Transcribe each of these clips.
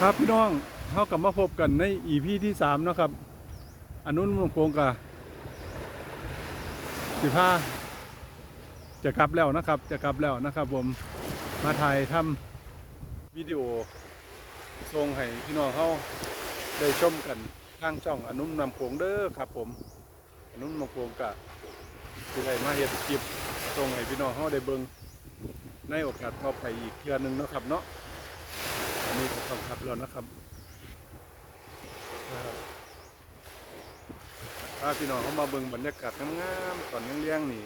ครับพี่น้องเขากับมาพบกันในอีพีที่สามนะครับอันนู้นมันโคงกับสิบห้าจะกลับแล้วนะครับ จะกลับแล้วนะครับ ผมมาถ่ายทำวิดีโอส่งให้พี่น้องเขาได้ชมกันทางช่องอนุนนำโขงเด้อครับ ผม อนุนนำโขงกับที่ได้มาเฮ็ดคลิปส่งให้พี่น้องเขาได้เบิงในโอกาสต่อไปอีกเทื่อหนึงนะครับเนาะ นี้ก็ต้องขับแล้วนะครับนะครับถ้าพี่น้องเขามาเบิ่งบรรยากาศงามๆตอนเลี้ยงๆนี่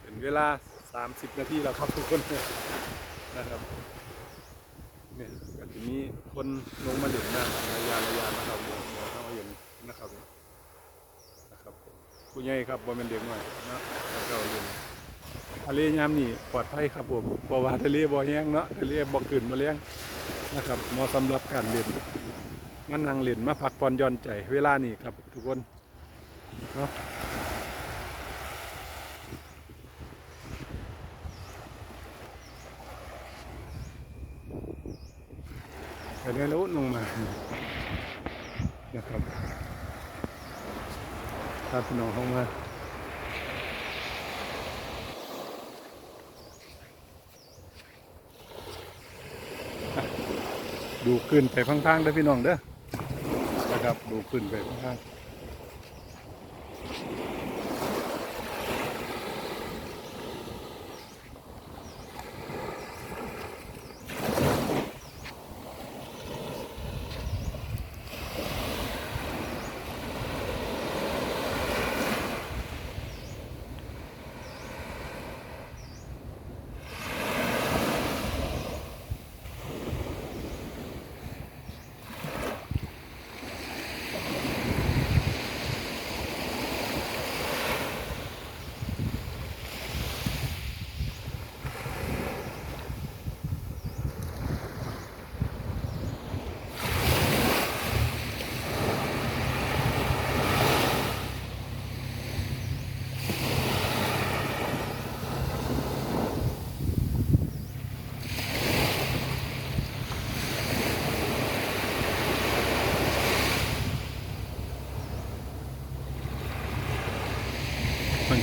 เป็นเวลา 30 นาทีแล้วครับทุกคนนะครับเนี่ยก็จะมีคนลงมาเด่นน้ำระยะระยะนะครับมองมองเข้าเห็นนะครับนะครับผู้ใหญ่ครับบ่เป็นเด็กหน่อยนะแล้วก็เห็นทะเลยามนี่ปลอดภัยครับผมเพราะว่าทะเลบ่แห้งเนาะทะเลบ่ขึ้นมาเลี้ยง นะครับเหมาะสำหรับการเล่นมันนั่งเล่นมาพักผ่อนหย่อนใจเวลานี้ครับ ทุกคนเนาะแต่ได้แล้วลงมานะครับถ้าพี่น้องเข้ามา ดูขึ้นไปพังๆเด้อพี่น้องเด้อนะครับดูขึ้นไปพังๆ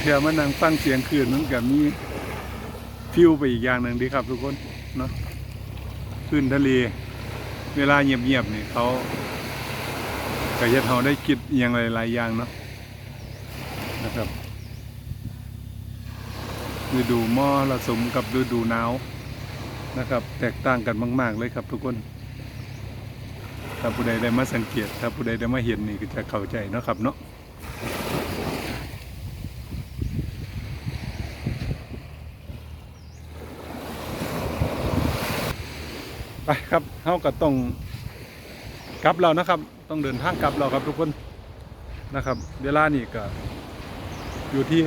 เทื่อมานั่งฟังเสียงคืนมันก็มีฟิวไปอีกอย่างหนึ่งดีครับทุกคนเนาะขึ้นทะเล เวลาเงียบๆนี่เขาก็จะเขาได้คิดอย่างหลายๆอย่างเนาะนะครับฤดูมอระสมกับฤดูหนาวนะครับ แตกต่างกันมาก ๆ เลยครับทุกคนถ้าผู้ใดได้มาสังเกต ถ้าผู้ใดได้มาเห็นนี่ก็จะเข้าใจนะครับเนาะ ไปครับเฮาก็ต้องกลับแล้วนะครับ ต้องเดินทางกลับแล้วครับทุกคนนะครับ เวลานี่ก็อยู่ที่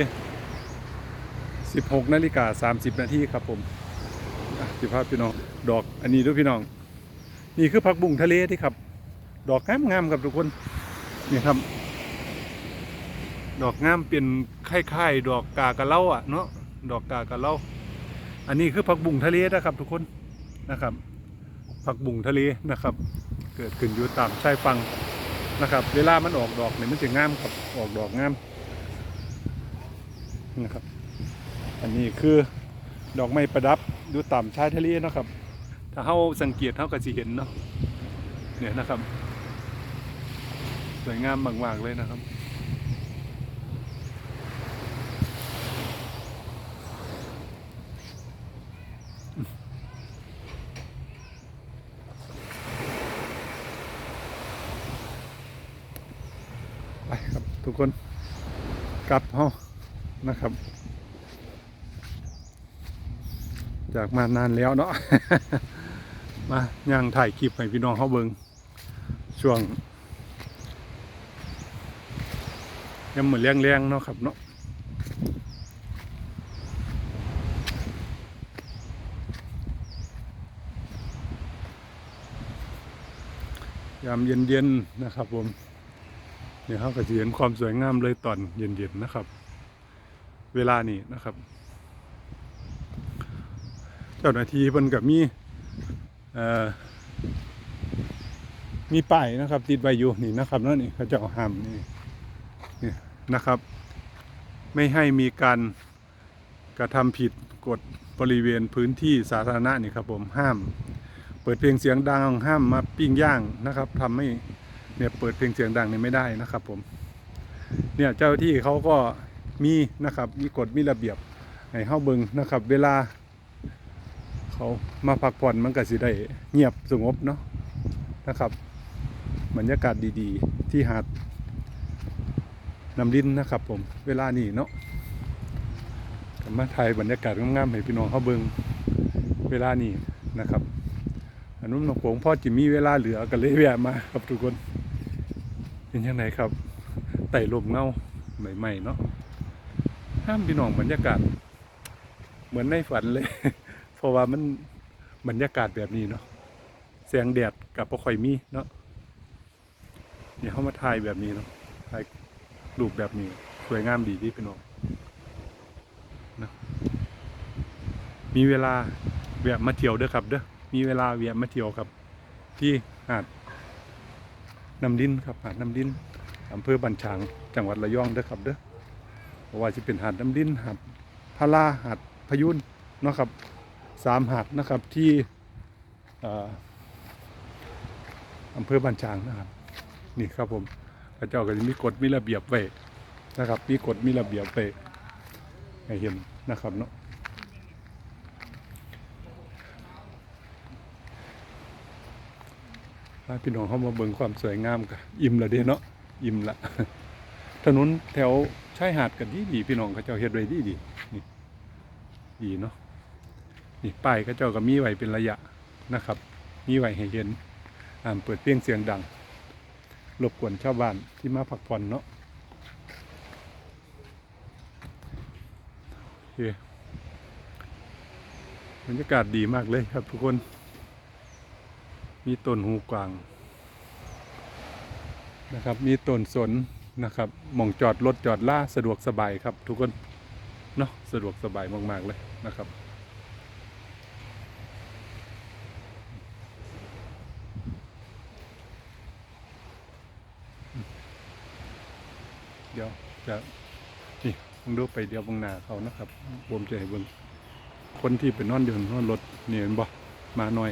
16นาฬิกา30 นาทีครับผมสิภาพพี่น้อง ดอกอันนี้ด้วยพี่น้อง นี่คือผักบุ้งทะเลที่ครับ ดอกงามงามๆครับทุกคนนี่ครับ ดอกงามเป็นคล้ายๆดอกกากระเล่าอะเนาะดอกกากระเล่าอันนี้คือผักบุ้งทะเลนะครับ ทุกคนนะครับ ผักบุ้งทะเลนะครับ เกิดขึ้นอยู่ตามชายฝั่งนะครับ เวลามันออกดอกเนี่ยมันจะงามครับออกดอกงามนะครับ อันนี้คือดอกไม้ประดับอยู่ตามชายทะเลนะครับ ถ้าเขาสังเกตเขาก็จะเห็นเนาะเนี่ยนะครับสวยงามมากๆเลยนะครับ ไปครับ ทุกคนกลับเฮานะครับ จากมานานแล้วเนาะมาย่างถ่ายคลิปให้พี่น้องเขาเบิงช่วงยังเหมือนแรงๆเนาะครับเนาะยามเย็นๆนะครับผม เนี่ยเขาก็จะเห็นความสวยงามเลยตอนเย็นๆนะครับ เวลานี้นะครับ เจ้าหน้าที่เพิ่นกับมีมีป้ายนะครับ ติดไว้อยู่นี่นะครับนั่นนี่เขาจะเอาห้ามนี่นี่นะครับ ไม่ให้มีการกระทำผิดกฎบริเวณพื้นที่สาธารณะนี่ครับผมห้าม เปิดเพลงเสียงดังห้ามมาปิ้งย่างนะครับทำให้ เนี่ยเปิดเพลงเสียงดังเนี่ยไม่ได้นะครับผมเนี่ยเจ้าที่เขาก็มีนะครับมีกฎมีระเบียบให้เข้าเบิงนะครับ เวลา เขามาพักผ่อนมันก็สิได้เงียบสงบเนาะนะครับบรรยากาศดีๆ ที่หาดนำดินนะครับ ผมเวลานี้เนาะก็มาถ่ายบรรยากาศงามๆให้พี่น้องเขาเบิงเวลานี้นะครับอนนู้นหนองโขงพ่อจิมีเวลาเหลือกันเลยแวะมาครับทุกคน เป็นยังไงครับไต่ลมเงาใหม่ๆเนาะห้ามพี่น้องบรรยากาศ เหมือนในฝันเลย เพราะว่ามันบรรยากาศแบบนี้เนาะแสงแดดกับบ่ค่อยมีเนาะเนี่ยเขามาถ่ายแบบนี้เนาะถ่ายรูปแบบนี้ สวยงามดีที่พี่น้องนะมีเวลาแวะมาเที่ยวเด้อครับเด้อมีเวลาแวะมาเที่ยวครับ ที่หาด น้ำดินครับหาดน้ำดินอำเภอบัญชางจังหวัดระยองเด้อครับเด้อเพราะว่าจะเป็นหาดน้ำดินหาดพาราหาดพยุนเนาะครับสามหาดนะครับที่ออำเภอบัญชางนะครับนี่ครับผมพระเจ้าก็จะมีกฎมีระเบียบไว้นะครับมีกฎมีระเบียบไว้ให้เห็นนะครับเนาะ พาพี่น้องเข้ามาเบิ่งความสวยงามกันอิ่มละเด้เนาะอิ่มละถนนแถวชายหาดกันดีดีพี่น้องเขาเจ้าเฮ็ดไว้ดีดีนี่ดีเนาะนี่ป้ายเขาเจ้าก็มีไว้เป็นระยะนะครับ มีไว้ให้เห็นอ่าเปิดเพลงเสียงดังรบกวนชาวบ้านที่มาพักผ่อนเนาะโอเคบรรยากาศดีมากเลยครับทุกคน มีต้นหูกวางนะครับ มีต้นสนนะครับมองจอดรถจอดล่าสะดวกสบายครับ ทุกคนเนาะสะดวกสบายมาก ๆ เลยนะครับเดี๋ยวจะนี่มึงดูไปเดี๋ยวเบงหน้าเขานะครับผมจะให้เบิ่งคนที่ไปนอนอยู่นอนรถนี่เห็นบ่มาหน่อย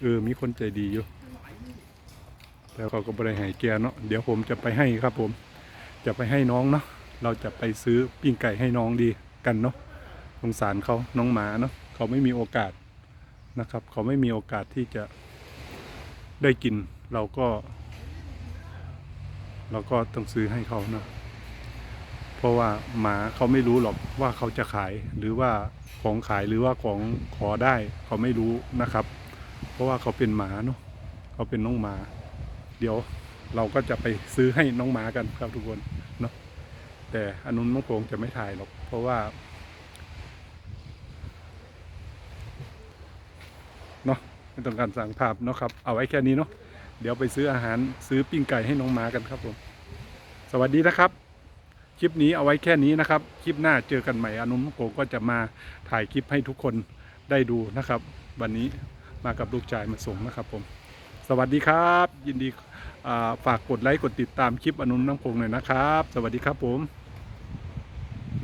เออ มีคนใจดีอยู่ แต่เขาก็บริหายแกเนาะ เดี๋ยวผมจะไปให้ครับผม จะไปให้น้องเนาะ เราจะไปซื้อปิ้งไก่ให้น้องดีกันเนาะ สงสารเขาน้องหมาเนาะ เขาไม่มีโอกาสนะครับ เขาไม่มีโอกาสที่จะได้กิน เราก็ เราก็ต้องซื้อให้เขาเนาะเพราะว่าหมาเขาไม่รู้หรอกว่าเขาจะขายหรือว่าของขายหรือว่าของขอได้เขาไม่รู้นะครับ เพราะว่าเขาเป็นหมาเนาะเขาเป็นน้องหมา เดี๋ยวเราก็จะไปซื้อให้น้องหมากันครับทุกคนเนาะแต่อันนุนมังโกงจะไม่ถ่ายหรอก เพราะว่าเนาะไม่ต้องการสั่งภาพเนาะครับ เอาไว้แค่นี้เนาะเดี๋ยวไปซื้ออาหารซื้อปิ้งไก่ให้น้องหมากันครับผมสวัสดีนะครับ คลิปนี้เอาไว้แค่นี้นะครับ คลิปหน้าเจอกันใหม่อนุมโกก็จะมาถ่ายคลิปให้ทุกคนได้ดูนะครับ วันนี้ มากับลูกชายมาส่งนะครับผม สวัสดีครับ ยินดีฝากกดไลค์กดติดตามคลิปอนุน้ำพงหน่อยนะครับ สวัสดีครับผม